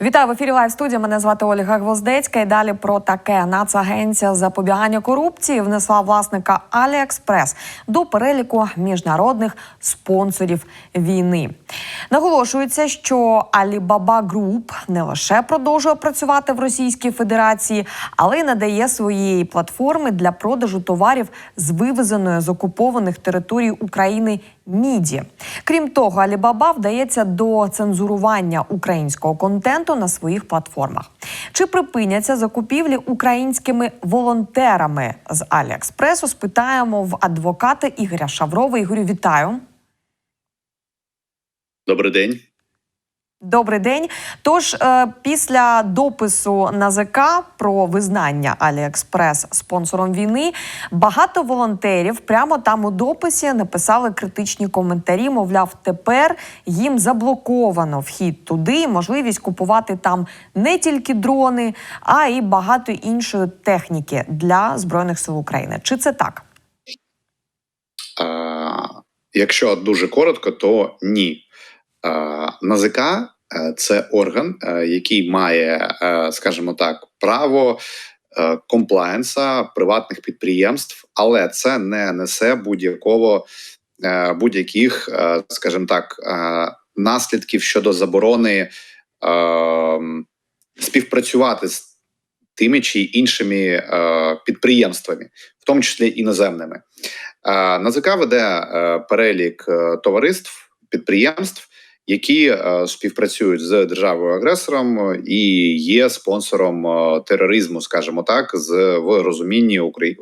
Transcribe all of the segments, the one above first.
Вітаю в ефірі Лайв студія. Мене звати Ольга Гвоздецька. І далі про таке Нацагенція запобігання корупції внесла власника Аліекспрес до переліку міжнародних спонсорів війни. Наголошується, що Alibaba Group не лише продовжує працювати в Російській Федерації, але й надає своєї платформи для продажу товарів з вивезеної з окупованих територій України міді. Крім того, Alibaba вдається до цензурування українського контенту на своїх платформах. Чи припиняться закупівлі українськими волонтерами з Аліекспресу? Спитаємо в адвоката Ігоря Шаврова. Ігорю, вітаю. Добрий день. Добрий день. Тож, е, після допису НАЗК про визнання Аліекспрес спонсором війни, багато волонтерів прямо там у дописі написали критичні коментарі. Мовляв, тепер їм заблоковано вхід туди, можливість купувати там не тільки дрони, а й багато іншої техніки для збройних сил України. Чи це так? Е, якщо дуже коротко, то ні. Е, НАЗК е, це орган, е, який має, скажімо так, право комплаєнса приватних підприємств, але це не несе будь-якого будь-яких, скажімо так, наслідків щодо заборони співпрацювати з тими чи іншими підприємствами, в тому числі іноземними. НАЗК веде перелік товариств, підприємств, які е, співпрацюють з державою агресором і є спонсором е, тероризму, скажімо так, з в розумінні Украї...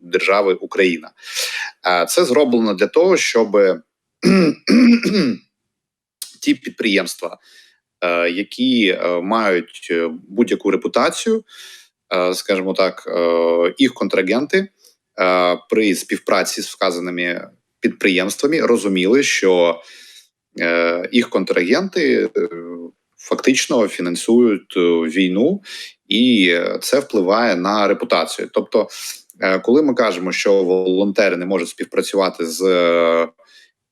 держави Україна. Е, Це зроблено для того, щоб ті підприємства, е, які е, мають е, будь-яку репутацію, е, скажімо так, е, їх контрагенти е, при співпраці з вказаними підприємствами розуміли, що е, їх контрагенти е, фактично фінансують е, війну, і е, це впливає на репутацію. Тобто, е, коли ми кажемо, що волонтери не можуть співпрацювати з е,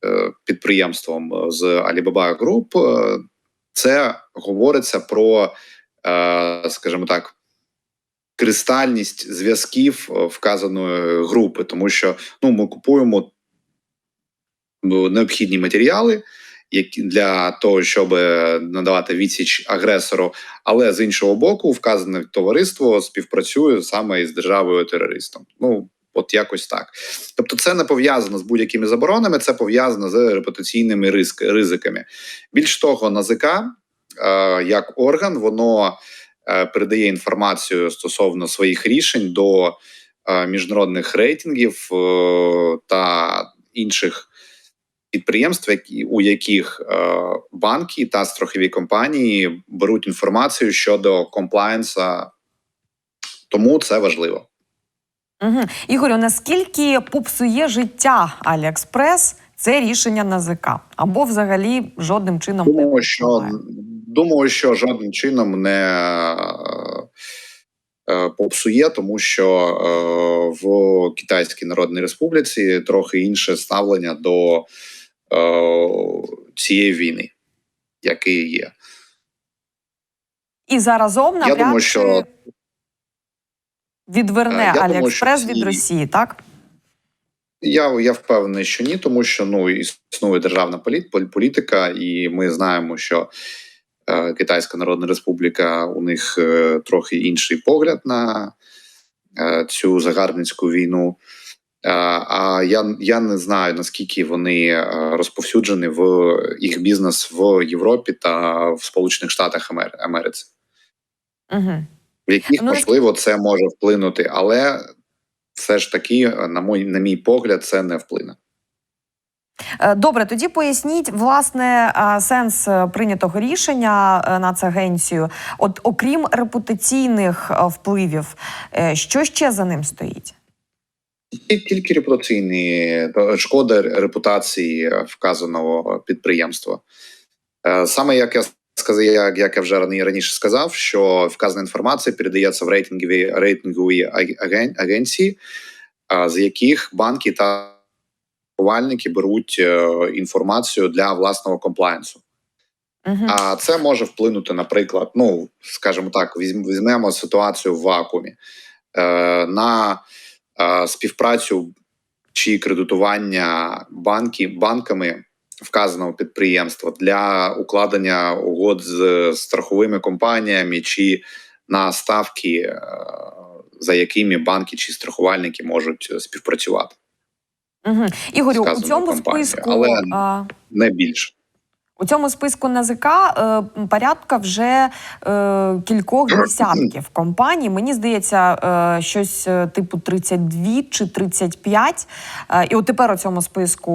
е, підприємством е, з Alibaba Group, е, це говориться про, е, скажімо так, кристальність зв'язків е, вказаної групи, тому що ну ми купуємо ну, необхідні матеріали, для того, щоб надавати відсіч агресору, але з іншого боку, вказане товариство співпрацює саме із державою терористом. Ну от якось так. Тобто, це не пов'язано з будь-якими заборонами, це пов'язано з репутаційними ризиками. Більш того, НАЗК е, як орган, воно е, передає інформацію стосовно своїх рішень до е, міжнародних рейтингів е, та інших підприємств, які у яких е, банки та страхові компанії беруть інформацію щодо комплаєнса, тому це важливо. Угу. Ігорю, наскільки попсує життя Аліекспрес це рішення НАЗК? Або взагалі жодним чином не Думаю, що думаю, що жодним чином не е, попсує, тому що е, в Китайській Народній Республіці трохи інше ставлення до цієї війни, який є. І заразом Я навряд думаю, що відверне Е, я думаю, Аліекспрес що від Росії, так? Я, я впевнений, що ні, тому що ну існує державна політ, політика, і ми знаємо, що е, Китайська Народна Республіка у них е, трохи інший погляд на е, цю загарбницьку війну. Е, а я, я не знаю наскільки вони е, розповсюджені в їх бізнес в Європі та в Сполучених Штатах Америці, Угу. в яких Ну, можливо це може вплинути, але все ж таки, на мій, на мій погляд, це не вплине. Е, Добре, тоді поясніть власне е, сенс е, прийнятого рішення е, Нацагенцію. От окрім репутаційних е, впливів, е, що ще за ним стоїть? Ті- Тільки репутаційні то шкода репутації е, вказаного підприємства. Е, Саме як я сказав, як, як я вже рані- раніше сказав, що вказана інформація передається в рейтингові рейтингові аген- агенції, з яких банки та страхувальники беруть е, інформацію для власного комплаєнсу. Мгм. А це може вплинути, наприклад, ну скажімо так, візьм- візьмемо ситуацію в вакуумі е, на е, співпрацю чи кредитування банки, банками вказаного підприємства для укладення угод з страховими компаніями чи на ставки, е, за якими банки чи страхувальники можуть співпрацювати, Мгм. Ігорю, у цьому компанія, списку але- а, не більше. У цьому списку НАЗК е, порядка вже е, кількох десятків компаній. Мені здається, е, щось е, типу 32 чи 35. Е, і от тепер у цьому списку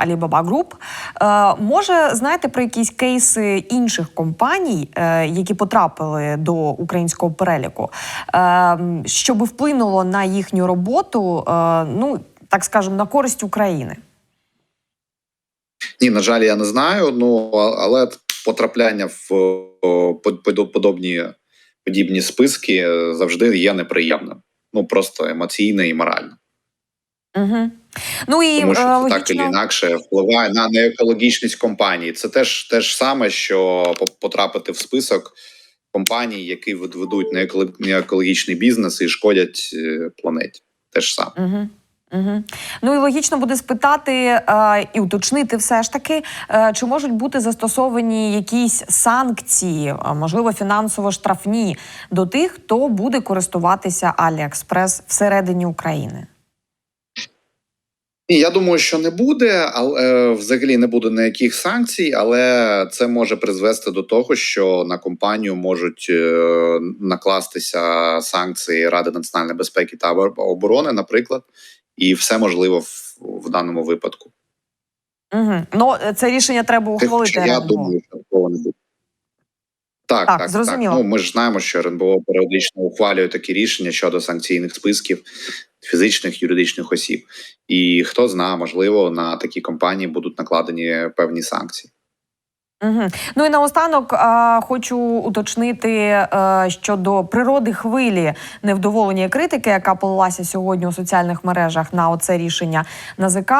Alibaba Group. Е, може, знаєте про якісь кейси інших компаній, е, які потрапили до українського переліку, е, щоб вплинуло на їхню роботу, е, ну так скажемо, на користь України. Ні, на жаль, я не знаю. Ну але потрапляння в подобні подібні списки завжди є неприємним. Ну просто емоційно і морально. Угу. Ну і Тому що е, це логічно... так чи інакше впливає на неекологічність компанії. Це теж те ж саме, що потрапити в список компаній, які вед- ведуть неекологічний бізнес і шкодять е, планеті. Те ж саме. Угу. Угу. Ну і логічно буде спитати е, і уточнити все ж таки, е, чи можуть бути застосовані якісь санкції, можливо, фінансово-штрафні до тих, хто буде користуватися Аліекспрес всередині України. Я думаю, що не буде, але взагалі не буде ніяких санкцій, але це може призвести до того, що на компанію можуть е, накластися санкції Ради національної безпеки та оборони, наприклад, і все можливо в, в даному випадку. Угу. Ну це рішення треба ухвалити. Я РНБО. думаю, що такого не буде. Так, Так, так, так. Ну, ми ж знаємо, що РНБО періодично ухвалює такі рішення щодо санкційних списків фізичних юридичних осіб. І хто знає, можливо, на такі компанії будуть накладені певні санкції. Угу. Ну і наостанок а, хочу уточнити а, щодо природи хвилі невдоволення критики, яка полилася сьогодні у соціальних мережах на оце рішення НАЗК.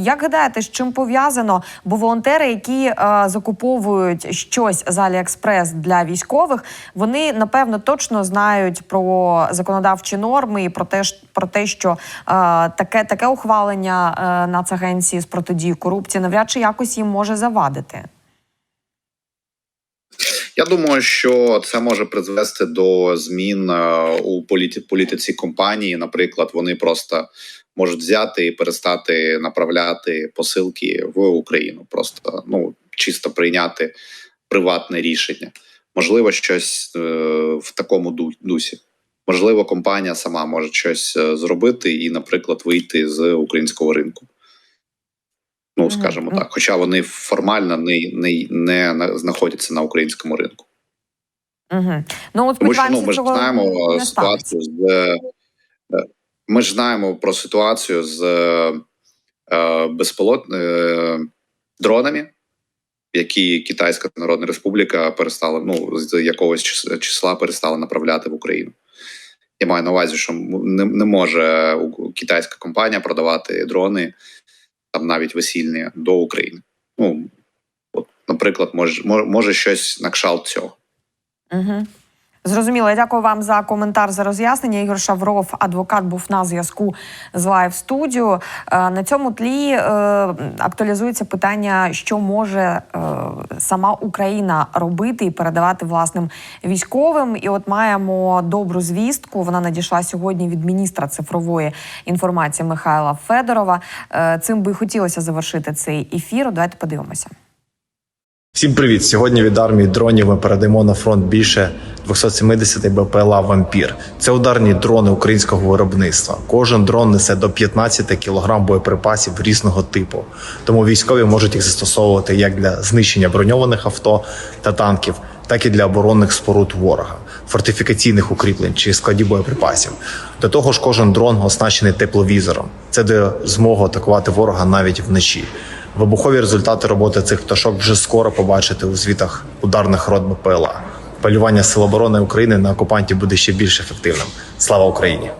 Як гадаєте, з чим пов'язано? Бо волонтери, які а, закуповують щось з Аліекспрес для військових, вони напевно точно знають про законодавчі норми і про те, про те, що а, таке, таке ухвалення а, Нацагенції з протидії корупції навряд чи якось їм може завадити. Я думаю, що це може призвести до змін е, у політиці компанії. Наприклад, вони просто можуть взяти і перестати направляти посилки в Україну, просто ну чисто прийняти приватне рішення. Можливо, щось е, в такому дусі. Можливо, компанія сама може щось е, зробити і, наприклад, вийти з українського ринку. Ну, скажімо так. Хоча вони формально не, не, не знаходяться на українському ринку. Угу. Ну, от Тому що ну, ми ж знаємо е, ситуацію з е, ми ж знаємо про ситуацію з е, е, е, дронами, які Китайська Народна Республіка перестала ну з якогось числа перестала направляти в Україну. Я маю на увазі, що не, не може китайська компанія продавати дрони там навіть весільні до України. Ну от, наприклад, може, може, може щось на кшалт цього. Угу. Зрозуміло, я дякую вам за коментар за роз'яснення. Ігор Шавров, адвокат, був на зв'язку з Лайв студіо. Е, На цьому тлі е, актуалізується питання, що може е, сама Україна робити і передавати власним військовим. І от маємо добру звістку. Вона надійшла сьогодні від міністра цифрової інформації Михайла Федорова. Цим би хотілося завершити цей ефір. Давайте подивимося. Всім привіт! Сьогодні від армії дронів ми передаємо на фронт більше 270 БПЛА Вампір. Це ударні дрони українського виробництва. Кожен дрон несе до 15 кг боєприпасів різного типу. Тому військові можуть їх застосовувати як для знищення броньованих авто та танків, так і для оборонних споруд ворога, фортифікаційних укріплень чи складів боєприпасів. До того ж, кожен дрон оснащений тепловізором. Це дає змогу атакувати ворога навіть вночі. Вибухові результати роботи цих пташок вже скоро побачите у звітах ударних рот БПЛА. Полювання Сил оборони України на окупантів буде ще більш ефективним. Слава Україні!